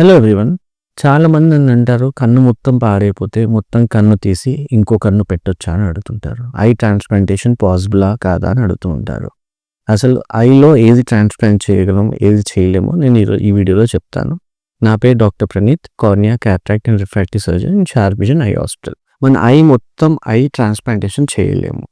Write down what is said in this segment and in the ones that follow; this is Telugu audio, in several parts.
హలో ఎవ్రీవన్ చాలా మంది నన్ను అంటారు కన్ను మొత్తం పాడైపోతే మొత్తం కన్ను తీసి ఇంకో కన్ను పెట్టొచ్చా? అని అడుగుతుంటారు. ఐ ట్రాన్స్ప్లాంటేషన్ పాసిబులా కాదా? అని అడుగుతూ ఉంటారు. అసలు ఐలో ఏది ట్రాన్స్ప్లాంట్ చేయగలం ఏది చేయలేమో నేను ఈరోజు ఈ వీడియోలో చెప్తాను. నా పేరు doctor Praneeth cornea cataract and refractive surgeon in షార్బిజన్ eye hospital మన ఐ మొత్తం ఐ ట్రాన్స్ప్లాంటేషన్ చేయలేము.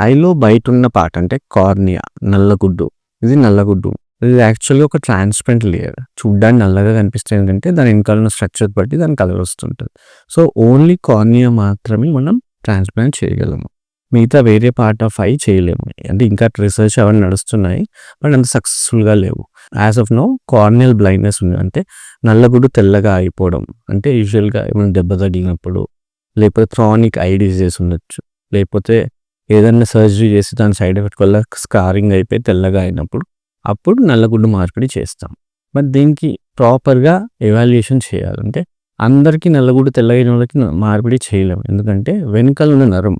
ఐలో బయట ఉన్న పార్ట్ అంటే కార్నియా నల్లగుడ్డు. ఇది నల్లగుడ్డు. ఇది యాక్చువల్గా ఒక ట్రాన్స్పరెంట్ లేయర్ చూడ్డానికి నల్లగా కనిపిస్తుంది ఏంటంటే దాని వెనకాల ఉన్న స్ట్రక్చర్ బట్టి దాని కలర్ వస్తుంటుంది. సో ఓన్లీ కార్నియా మాత్రమే మనం ట్రాన్స్ప్లాంట్ చేయగలము. మిగతా వేరే పార్ట్ ఆఫ్ ఐ చేయలేము. అంటే ఇంకా రీసెర్చ్ అవన్నీ నడుస్తున్నాయి బట్ అంత సక్సెస్ఫుల్గా లేవు. As of now corneal blindness ఉంది. అంటే నల్లగుడు తెల్లగా అయిపోవడం. అంటే యూజువల్గా ఏమైనా దెబ్బ తగిలినప్పుడు లేకపోతే క్రానిక్ ఐ డిజీజెస్ ఉండొచ్చు. లేకపోతే ఏదైనా సర్జరీ చేసి దాని సైడ్ ఎఫెక్ట్ వల్ల స్కారింగ్ అయిపోయి తెల్లగా అయినప్పుడు అప్పుడు నల్లగుడ్డు మార్పిడి చేస్తాం. మరి దీనికి ప్రాపర్గా ఎవాల్యుయేషన్ చేయాలంటే అందరికీ నల్లగుడ్డు తెల్లగైన వాళ్ళకి మార్పిడి చేయలేము ఎందుకంటే వెనకాల ఉన్న నరం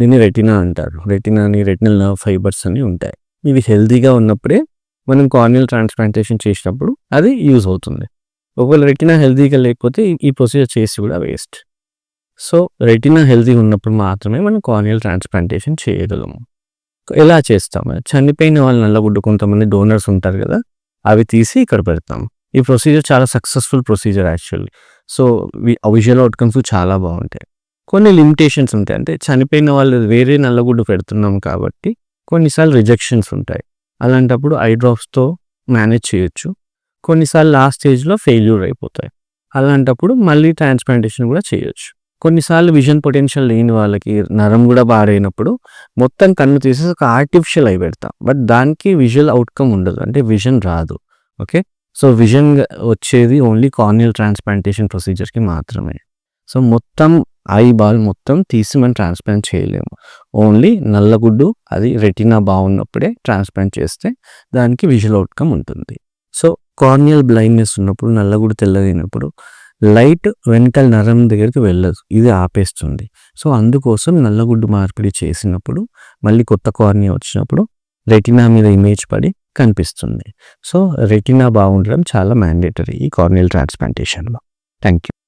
దీన్ని రెటినా అంటారు. రెటినా అని రెటినల్ నర్వ్ ఫైబర్స్ అని ఉంటాయి. ఇవి హెల్తీగా ఉన్నప్పుడే మనం కార్నియల్ ట్రాన్స్ప్లాంటేషన్ చేసినప్పుడు అది యూజ్ అవుతుంది. ఒకవేళ రెటినా హెల్తీగా లేకపోతే ఈ- ఈ ప్రొసీజర్ చేసి కూడా వేస్ట్. సో రెటినా హెల్తీగా ఉన్నప్పుడు మాత్రమే మనం కార్నియల్ ట్రాన్స్ప్లాంటేషన్ చేయగలము. ఎలా చేస్తాము చనిపోయిన వాళ్ళు నల్లగుడ్డు కొంతమంది డోనర్స్ ఉంటారు కదా అవి తీసి ఇక్కడ పెడతాం. ఈ ప్రొసీజర్ చాలా successful procedure actually. So visual outcomes చాలా బాగుంటాయి. కొన్ని లిమిటేషన్స్ ఉంటాయి. అంటే చనిపోయిన వాళ్ళు వేరే నల్లగుడ్డు పెడుతున్నాం కాబట్టి కొన్నిసార్లు రిజెక్షన్స్ ఉంటాయి. అలాంటప్పుడు ఐ డ్రాప్స్తో మేనేజ్ చేయొచ్చు. కొన్నిసార్లు లాస్ట్ స్టేజ్లో ఫెయిల్యూర్ అయిపోతాయి. అలాంటప్పుడు మళ్ళీ ట్రాన్స్ప్లాంటేషన్ కూడా చేయొచ్చు. కొన్నిసార్లు విజన్ పొటెన్షియల్ లేని వాళ్ళకి నరం కూడా పాడైనప్పుడు మొత్తం కన్ను తీసేసి ఒక ఆర్టిఫిషియల్ అయి పెడతాం. బట్ దానికి విజువల్ అవుట్కమ్ ఉండదు. అంటే విజన్ రాదు. ఓకే? సో విజన్ వచ్చేది ఓన్లీ కార్నియల్ ట్రాన్స్ప్లాంటేషన్ ప్రొసీజర్కి మాత్రమే. సో మొత్తం ఐ బాల్ మొత్తం తీసి మనం ట్రాన్స్ప్లాంట్ చేయలేము. ఓన్లీ నల్లగుడ్డు అది రెటినా బాగున్నప్పుడే ట్రాన్స్ప్లాంట్ చేస్తే దానికి విజువల్ అవుట్కమ్ ఉంటుంది. సో కార్నియల్ బ్లైండ్నెస్ ఉన్నప్పుడు నల్లగుడ్డు తెల్లదైనప్పుడు లైట్ వెనకాల నరం దగ్గరికి వెళ్ళదు. ఇది ఆపేస్తుంది. సో అందుకోసం నల్లగుడ్డు మార్పిడి చేసినప్పుడు మళ్ళీ కొత్త కార్నియా వచ్చినప్పుడు రెటినా మీద ఇమేజ్ పడి కనిపిస్తుంది. సో రెటినా బాగుండడం చాలా మ్యాండేటరీ ఈ కార్నియల్ ట్రాన్స్ప్లాంటేషన్లో. Thank you